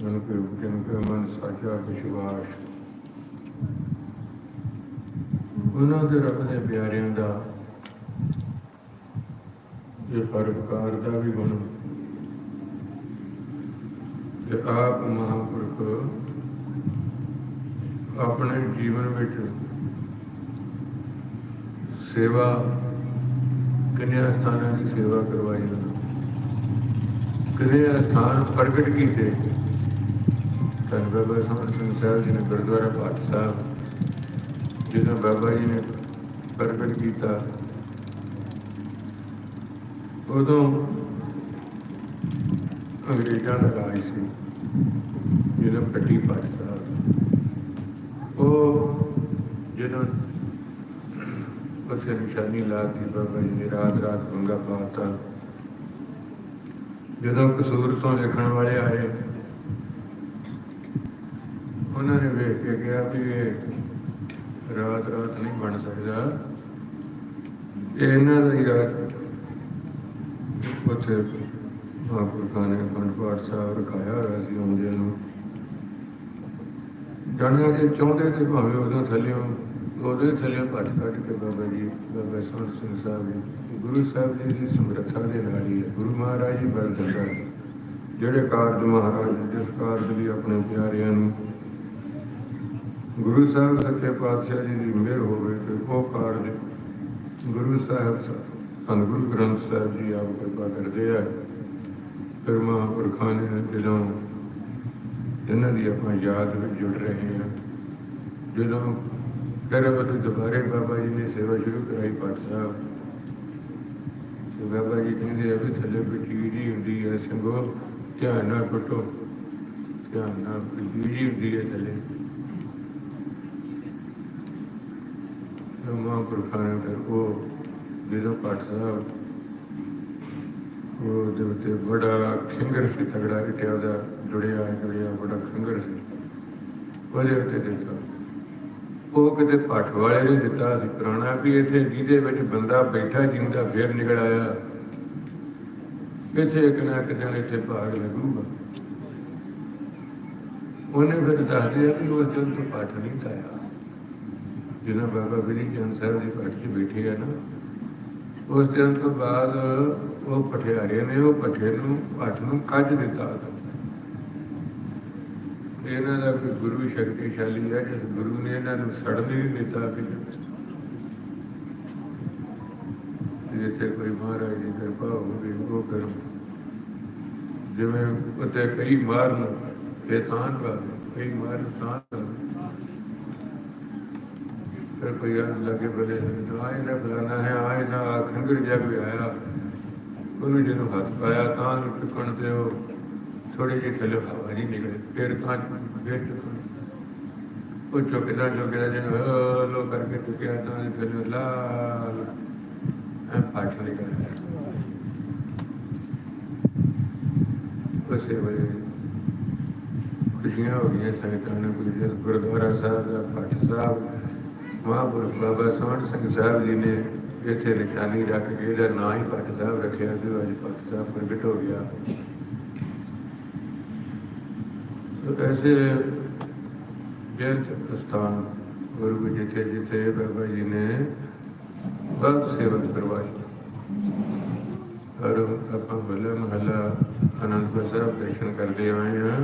ਜਨ ਕੇ ਜਨ ਕੇ ਮਨ ਸਾਚਾ ਵਿਸ਼ਵਾਸ। ਉਹਨਾਂ ਦੇ ਰੱਬ ਦੇ ਪਿਆਰਿਆਂ ਦਾ ਇਹ ਪਰਕਾਰ ਦਾ ਵੀ ਗੁਣ। ਤੇ ਆਪ ਮਹਾਂਪੁਰਖ ਆਪਣੇ ਜੀਵਨ ਵਿੱਚ ਸੇਵਾ, ਕਿੰਨੇ ਸਥਾਨਾਂ ਦੀ ਸੇਵਾ ਕਰਵਾਈ ਕਿੰਨੇ ਸਥਾਨ ਪ੍ਰਗਟ ਕੀਤੇ? ਧੰਨ ਬਾਬਾ ਸੋਹਣ ਸਿੰਘ ਸਾਹਿਬ ਜੀ ਨੇ ਗੁਰਦੁਆਰਾ ਪਾਠ ਸਾਹਿਬ, ਜਦੋਂ ਬਾਬਾ ਜੀ ਨੇ ਪ੍ਰਗਟ ਕੀਤਾ, ਉਦੋਂ ਅੰਗਰੇਜ਼ਾਂ ਦਾ ਰਾਜ ਸੀ ਜਿਹੜਾ ਪੱਟੀ ਪਾਠ ਸਾਹਿਬ ਉਹ ਜਦੋਂ ਉੱਥੇ ਨਿਸ਼ਾਨੀ ਲਾਤੀ ਬਾਬਾ ਜੀ ਨੇ ਰਾਤ ਰਾਤ ਪੰਗਾ ਪਾਤਾ ਜਦੋਂ ਕਸੂਰ ਤੋਂ ਲਿਖਣ ਵਾਲੇ ਆਏ, ਉਹਨਾਂ ਨੇ ਵੇਖ ਕੇ ਕਿਹਾ ਵੀ ਇਹ ਰਾਤ ਰਾਤ ਨਹੀਂ ਬਣ ਸਕਦਾ। ਇਹ ਇਹਨਾਂ ਦਾ ਯਾਰ ਉੱਥੇ ਮਹਾਂਪੁਰਖਾਂ ਨੇ ਅਖੰਡ ਪਾਠ ਸਾਹਿਬ ਰਖਾਇਆ ਹੋਇਆ ਸੀ ਆਉਂਦਿਆਂ ਨੂੰ। ਜਾਣਿਆ ਜੇ ਚਾਹੁੰਦੇ ਤੇ ਭਾਵੇਂ ਉਦੋਂ ਥੱਲਿਓ ਉਹਦੇ ਥੱਲੇ ਭੱਜ ਕੱਢ ਕੇ ਬਾਬਾ ਜੀ, ਬਾਬਾ ਸੋਹਣ ਸਿੰਘ ਸਾਹਿਬ ਜੀ, ਗੁਰੂ ਸਾਹਿਬ ਜੀ ਦੀ ਸਮਰੱਥਾ ਦੇ ਨਾਲ ਹੀ ਹੈ ਗੁਰੂ ਮਹਾਰਾਜ ਜੀ ਬਲ ਦਿੰਦਾ ਹੈ। ਜਿਹੜੇ ਕਾਰਜ ਮਹਾਰਾਜ, ਜਿਸ ਕਾਰਜ ਲਈ ਆਪਣੇ ਪਿਆਰਿਆਂ ਨੂੰ ਗੁਰੂ ਸਾਹਿਬ ਸੱਚੇ ਪਾਤਸ਼ਾਹ ਜੀ ਦੀ ਮਿਹਰ ਹੋਵੇ ਤੇ ਉਹ ਕਾਰਜ ਗੁਰੂ ਸਾਹਿਬ ਧੰਨ ਗੁਰੂ ਗ੍ਰੰਥ ਸਾਹਿਬ ਜੀ ਆਪ ਕਿਰਪਾ ਕਰਦੇ ਆ ਫਿਰ ਮਹਾਂਪੁਰਖਾਂ ਨੇ ਜਦੋਂ ਇਹਨਾਂ ਦੀ ਆਪਾਂ ਯਾਦ ਵਿੱਚ ਜੁੜ ਰਹੇ ਹਾਂ, ਜਦੋਂ ਫਿਰ ਉਹ ਦੁਬਾਰੇ ਬਾਬਾ ਜੀ ਨੇ ਸੇਵਾ ਸ਼ੁਰੂ ਕਰਾਈ, ਪਾਠ ਸਾਹਿਬ। ਤੇ ਬਾਬਾ ਜੀ ਕਹਿੰਦੇ ਆ ਵੀ ਥੱਲੇ ਕੋਈ ਹੁੰਦੀ ਹੈ ਸੰਗੋ, ਧਿਆਨ ਨਾਲ ਪਟੋ ਧਿਆਨ ਨਾਲ ਕੋਈ ਹੁੰਦੀ ਹੈ ਥੱਲੇ। ਤੇ ਮਹਾਂਪੁਰਖਾਂ ਨੇ ਫਿਰ ਉਹ ਜਦੋਂ ਪਾਠ ਸਾਹਿਬ, ਉਹ ਦੇ ਉੱਤੇ ਬੜਾ ਖੰਗਰ ਸੀ, ਤਗੜਾ ਇਟਿਆ ਉਹਦਾ ਜੁੜਿਆ ਜੁੜਿਆ ਬੜਾ ਖੰਗਰ ਸੀ। ਉਹਦੇ ਉੱਤੇ ਦੇਖੋ। ਉਹ ਕਿਤੇ ਪੱਠ ਵਾਲੇ ਨੇ ਦਿੱਤਾ ਸੀ ਪੁਰਾਣਾ ਵੀ ਇੱਥੇ ਜਿਹਦੇ ਵਿੱਚ ਬੰਦਾ ਬੈਠਾ ਜਿੰਦਾ ਫੇਰ ਨਿਕਲ ਆਇਆ। ਇੱਥੇ ਇੱਕ ਨਾ ਇੱਕ ਦਿਨ ਇੱਥੇ ਭਾਗ ਲੱਗੂਗਾ। ਉਹਨੇ ਫਿਰ ਦੱਸ ਦਿਆ ਕਿ ਉਸ ਦਿਨ ਤੋਂ ਪੱਠ ਨਹੀਂ ਤਾਇਆ। ਜਿਹਨਾਂ ਬਾਬਾ ਵੀਰੀ ਚੰਦ ਸਾਹਿਬ ਦੀ ਪੱਠ 'ਚ ਬੈਠੇ ਆ ਨਾ, ਉਸ ਦਿਨ ਤੋਂ ਬਾਅਦ ਉਹ ਪਠਿਆਰੇ ਨੇ, ਉਹ ਪੱਠੇ ਨੂੰ ਪੱਠ ਨੂੰ ਕੱਢ ਦਿੱਤਾ। ਇਹਨਾਂ ਦਾ ਕੋਈ ਗੁਰੂ ਸ਼ਕਤੀਸ਼ਾਲੀ ਹੈ ਜਿਸ ਗੁਰੂ ਨੇ ਇਹਨਾਂ ਨੂੰ ਸੜਨ ਵੀ ਦਿੱਤਾ ਕਿ ਜਿੱਥੇ ਕੋਈ ਮਹਾਰਾਜ ਦੀ ਕਿਰਪਾ ਹੋਵੇ, ਉਹ ਕਰ। ਜਿਵੇਂ ਉੱਤੇ ਕਈ ਮਾਰਨ ਇਹ ਤਾਂ ਕਈ ਮਾਰਨ ਤਾਂ ਫਿਰ ਕੋਈ ਆ ਲੱਗੇ ਬਲੇ ਆਏ ਨਾ ਫਲਾਣਾ ਹੈ ਆਏ ਨਾ ਆ ਖੰਗਰ ਜਗ ਵੀ ਆਇਆ। ਉਹਨੂੰ ਜਦੋਂ ਹੱਥ ਪਾਇਆ, ਤਾਂ ਉਹਨੂੰ ਟਿਕਣ ਤੇ ਉਹ ਥੋੜੀ ਜਿਹੀ ਥੱਲੇ ਹਵਾ ਜੀ ਨਿਕਲੇ ਫਿਰ ਤਾਂ ਫਿਰ ਟਿਕਣ ਉਹ ਚੁੱਕਦਾ ਚੁੱਕਦਾ ਜਿਹਨੂੰ ਲੋ ਕਰਕੇ ਟੁਕਿਆ ਤਾਂ ਉਹਨੇ ਥੱਲੇ ਲਾਲ ਐ ਪਾਠ ਨਿਕਲਿਆ ਉਸੇ ਵੇਲੇ ਖੁਸ਼ੀਆਂ ਹੋ ਗਈਆਂ ਸੰਗਤਾਂ ਨੇ ਕੋਈ ਗੁਰਦੁਆਰਾ ਸਾਹਿਬ ਦਾ ਪਾਠ ਸਾਹਿਬ ਮਹਾਂਪੁਰਖ ਬਾਬਾ ਸੋਹਣ ਸਿੰਘ ਸਾਹਿਬ ਜੀ ਨੇ ਇੱਥੇ ਨਿਸ਼ਾਨੀ ਰੱਖ ਕੇ ਇਹਦਾ ਨਾਂ ਹੀ ਪਾਠ ਸਾਹਿਬ ਰੱਖਿਆ ਤੇ ਅੱਜ ਪਾਠ ਸਾਹਿਬ ਪ੍ਰਗਟ ਹੋ ਗਿਆ तो ऐसे व्यर्थ स्थान गुरु जी जिथे जिथे बाबा जी ने बहुत सेवा करवाई और ਆਪਾਂ ਹੋਲਾ ਮਹੱਲਾ ਅਨੰਦਪੁਰ ਸਾਹਿਬ ਦਰਸ਼ਨ ਕਰਦੇ ਆਏ ਹਾਂ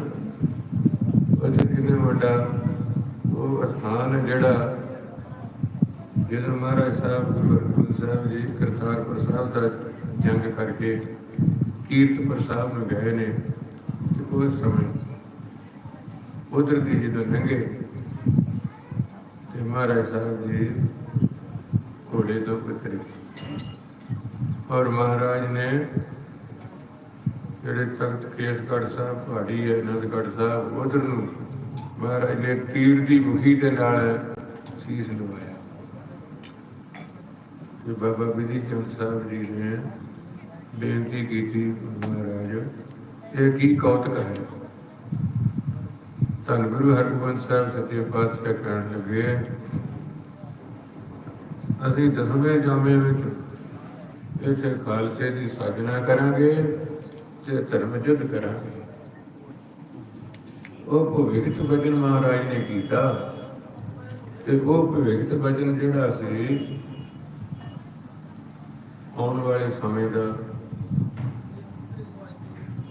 ਉਹਦੇ ਕਿੰਨੇ ਵੱਡਾ ਉਹ ਸਥਾਨ ਹੈ ਜਿਹੜਾ ਜਦੋਂ ਮਹਾਰਾਜ ਸਾਹਿਬ ਗੁਰੂ ਹਰਗੋਬਿੰਦ ਸਾਹਿਬ ਜੀ ਕਰਤਾਰਪੁਰ ਸਾਹਿਬ ਦਾ ਜੰਗ ਕਰਕੇ ਕੀਰਤਪੁਰ ਸਾਹਿਬ ਨੂੰ ਗਏ ਨੇ ਤੇ ਉਸ ਸਮੇਂ ਉਧਰ ਦੀ ਜਦੋਂ ਲੰਘੇ ਤੇ ਮਹਾਰਾਜ ਸਾਹਿਬ ਜੀ ਘੋੜੇ ਤੋਂ ਉਤਰੇ ਔਰ ਮਹਾਰਾਜ ਨੇ ਜਿਹੜੇ ਤਖਤ ਕੇਸਗੜ੍ਹ ਸਾਹਿਬ ਪਹਾੜੀ ਹੈ ਅਨੰਦਗੜ੍ਹ ਸਾਹਿਬ ਉਧਰ ਨੂੰ ਮਹਾਰਾਜ ਨੇ ਤੀਰ ਦੀ ਮੁਖੀ ਦੇ ਨਾਲ ਸੀਸ ਲਵਾਇਆ ਤੇ ਬਾਬਾ ਬਿਧੀ ਚੰਦ ਸਾਹਿਬ ਜੀ ਨੇ ਬੇਨਤੀ ਕੀਤੀ ਮਹਾਰਾਜ ਇਹ ਕੀ ਕੌਤਕ ਹੈ ਧੰਨ ਗੁਰੂ ਹਰਗੋਬਿੰਦ ਸਾਹਿਬ ਸੱਚੇ ਪਾਤਸ਼ਾਹ ਕਹਿਣ ਲੱਗੇ ਅਸੀਂ ਦਸਵੇਂ ਜਾਮੇ ਵਿੱਚ ਇੱਥੇ ਖਾਲਸੇ ਦੀ ਸਾਜਨਾ ਕਰਾਂਗੇ ਤੇ ਧਰਮ ਯੁੱਧ ਕਰਾਂਗੇ। ਉਹ ਭਵਿੱਖਤ ਵਚਨ ਮਹਾਰਾਜ ਨੇ ਕੀਤਾ ਤੇ ਉਹ ਭਵਿੱਖਤ ਵਚਨ ਜਿਹੜਾ ਸੀ, ਆਉਣ ਵਾਲੇ ਸਮੇਂ ਦਾ,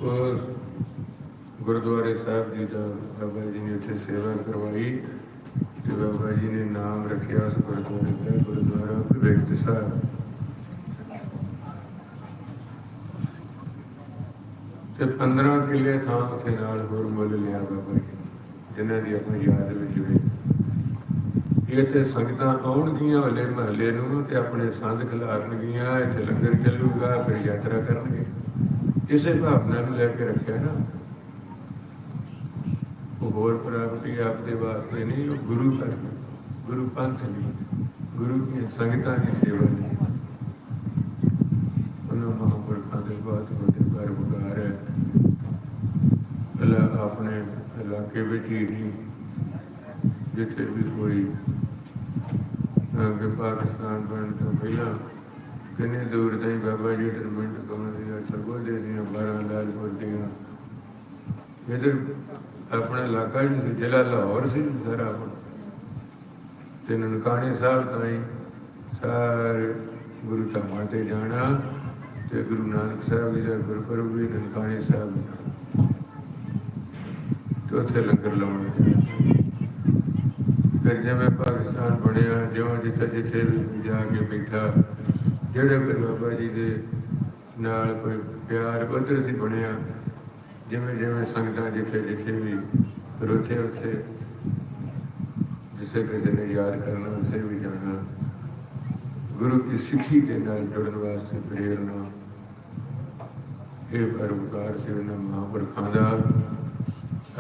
ਉਹ ਗੁਰਦੁਆਰੇ ਸਾਹਿਬ ਜੀ ਦਾ ਬਾਬਾ ਜੀ ਨੇ ਉੱਥੇ ਸੇਵਾ ਕਰਵਾਈ। ਤੇ ਬਾਬਾ ਜੀ ਨੇ ਨਾਮ ਰੱਖਿਆ ਉਸ ਗੁਰਦੁਆਰੇ ਦਾ, ਗੁਰਦੁਆਰਾ ਵਿਵੇਕ ਸਾਹਿਬ। ਤੇ 15 ਕਿੱਲੇ ਥਾਂ ਉੱਥੇ ਨਾਲ ਹੋਰ ਮੁੱਲ ਲਿਆ ਬਾਬਾ ਜੀ, ਜਿਨ੍ਹਾਂ ਦੀ ਆਪਣੀ ਯਾਦ ਵਿੱਚ ਹੋਈ ਇਹ ਸੰਗਤਾਂ ਆਉਣਗੀਆਂ ਹਲੇ ਮਹੱਲੇ ਨੂੰ ਤੇ ਆਪਣੇ ਸੰਦ ਖਿਲਾਰਨਗੀਆਂ, ਇੱਥੇ ਲੰਗਰ ਚੱਲੂਗਾ, ਫਿਰ ਯਾਤਰਾ ਕਰਨਗੇ। ਇਸੇ ਭਾਵਨਾ ਨੂੰ ਲੈ ਕੇ ਰੱਖਿਆ ਨਾ। ਹੋਰ ਪ੍ਰਾਪਤੀ ਆਪਦੇ ਵਾਸਤੇ ਨਹੀਂ, ਉਹ ਗੁਰੂ ਕਰ ਗੁਰੂ ਪੰਥ ਦੀ, ਗੁਰੂ ਦੀਆਂ ਸੰਗਤਾਂ ਦੀ ਸੇਵਾ ਲਈ। ਉਹਨਾਂ ਮਹਾਂਪੁਰਖਾਂ ਦੇ ਬਹੁਤ ਵੱਡੇ ਪਰਵਕਾਰ ਹੈ। ਅੱਲਾ ਆਪਣੇ ਇਲਾਕੇ ਵਿੱਚ ਹੀ ਜਿੱਥੇ ਵੀ ਕੋਈ ਅਗੇ ਪਾਕਿਸਤਾਨ ਬਣਨ ਤੋਂ ਪਹਿਲਾਂ ਕਿੰਨੇ ਦੂਰ ਤਾਈਂ ਬਾਬਾ ਜੀ ਟਰਮਿੰਟ ਕਮਨ ਦੀਆਂ ਸਰਗੋਦੇ ਦੀਆਂ 12 ਲਾਲਪੁਰ ਦੀਆਂ ਇਧਰ ਆਪਣਾ ਇਲਾਕਾ ਜੀ ਜ਼ਿਲ੍ਹਾ ਲਾਹੌਰ ਸੀ ਸਾਰਾ ਆਪਣਾ। ਤੇ ਨਨਕਾਣੇ ਸਾਹਿਬ ਤਾਈਂ ਸਾਰੇ ਗੁਰੂ ਧਾਮਾਂ ਤੇ ਜਾਣਾ ਤੇ ਗੁਰੂ ਨਾਨਕ ਸਾਹਿਬ ਜੀ ਦਾ ਗੁਰਪੁਰਬ ਵੀ ਨਨਕਾਣੇ ਸਾਹਿਬ ਤੇ ਉੱਥੇ ਲੰਗਰ ਲਾਉਣਾ ਫਿਰ ਜਿਵੇਂ ਪਾਕਿਸਤਾਨ ਬਣਿਆ, ਜਿਉਂ ਜਿੱਥੇ ਜਿੱਥੇ ਜਾ ਕੇ ਬੈਠਾ, ਜਿਹੜੇ ਕੋਈ ਬਾਬਾ ਜੀ ਦੇ ਨਾਲ ਕੋਈ ਪਿਆਰ ਉਧਰ ਸੀ ਬਣਿਆ ਜਿਵੇਂ ਜਿਵੇਂ ਸੰਗਤਾਂ ਜਿੱਥੇ ਜਿੱਥੇ ਵੀ ਰੋਥੇ ਉੱਥੇ ਜਿਸੇ ਕਿਸੇ ਨੇ ਯਾਦ ਕਰਨਾ ਉਸੇ ਵੀ ਜਾਣਾ। ਗੁਰੂ ਦੀ ਸਿੱਖੀ ਦੇ ਨਾਲ ਜੁੜਨ ਵਾਸਤੇ ਪ੍ਰੇਰਨਾ ਇਹ ਪਰਮਕਾਰ ਸੀ ਉਹਨਾਂ ਮਹਾਂਪੁਰਖਾਂ ਦਾ।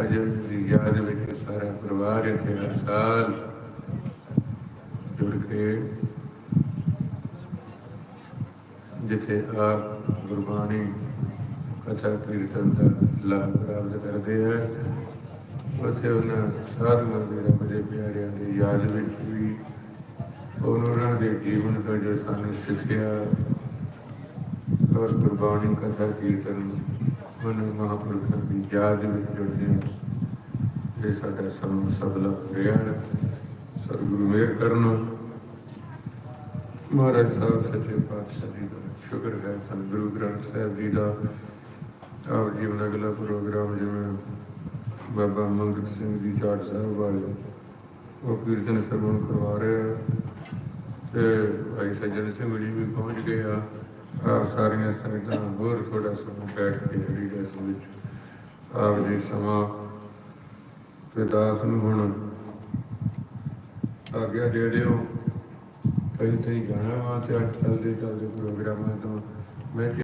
ਅਜੇ ਦੀ ਯਾਦ ਵਿੱਚ ਸਾਰਾ ਪਰਿਵਾਰ ਇੱਥੇ ਹਰ ਸਾਲ ਜੁੜ ਕੇ ਜਿੱਥੇ ਆਪ ਗੁਰਬਾਣੀ ਕਥਾ ਕੀਰਤਨ ਦਾ ਲਾਭ ਪ੍ਰਾਪਤ ਕਰਦੇ ਹੈ ਉੱਥੇ ਉਹਨਾਂ ਸਾਧੂਆਂ ਦੇ ਰੱਬ ਪਿਆਰਿਆਂ ਦੀ ਯਾਦ ਵਿੱਚ ਵੀ ਉਹਨਾਂ ਦੇ ਜੀਵਨ ਦਾ ਜੋ ਸਾਨੂੰ ਸਿੱਖਿਆ ਔਰ ਗੁਰਬਾਣੀ, ਕਥਾ ਕੀਰਤਨ ਉਹਨਾਂ ਮਹਾਂਪੁਰਖਾਂ ਦੀ ਯਾਦ ਵਿੱਚ ਜੁੜਦੇ ਇਹ ਸਾਡਾ ਸਮਾਂ ਸਫਲ ਰਿਹਾ ਸਤਿਗੁਰੂ ਮੇਰ ਕਰਨ। ਮਹਾਰਾਜ ਸਾਹਿਬ, ਸੱਚੇ ਪਾਤਸ਼ਾਹ ਜੀ ਦਾ ਸ਼ੁਕਰ ਹੈ। ਸਤਿਗੁਰੂ ਗ੍ਰੰਥ ਸਾਹਿਬ ਜੀ ਦਾ ਆਪ ਜੀ ਦਾ ਅਗਲਾ ਪ੍ਰੋਗਰਾਮ ਜਿਵੇਂ ਬਾਬਾ ਮੰਗਤ ਸਿੰਘ ਜੀ ਚਾਟ ਸਾਹਿਬ ਵਾਲੇ ਉਹ ਕੀਰਤਨ ਸਰਵਣ ਕਰਵਾ ਰਹੇ ਆ ਤੇ ਭਾਈ ਸੱਜਣ ਸਿੰਘ ਜੀ ਵੀ ਪਹੁੰਚ ਗਏ ਆ। ਆਪ ਸਾਰੀਆਂ ਸੰਗਤਾਂ ਹੋਰ ਥੋੜਾ ਸਮਾਂ ਬੈਠ ਕੇ ਹਰੀ ਰਸ ਵਿੱਚ ਆਪ ਜੀ ਸਮਾਂ ਤੇ ਦਾਸ ਨੂੰ ਹੁਣ ਆਗਿਆ ਦੇ ਦਿਓ ਕਈ ਕਈ ਜਾਣਾ ਵਾ ਤੇ ਅੱਜ ਚੱਲਦੇ ਚੱਲਦੇ ਪ੍ਰੋਗਰਾਮਾਂ ਤੋਂ। ਮੈਂ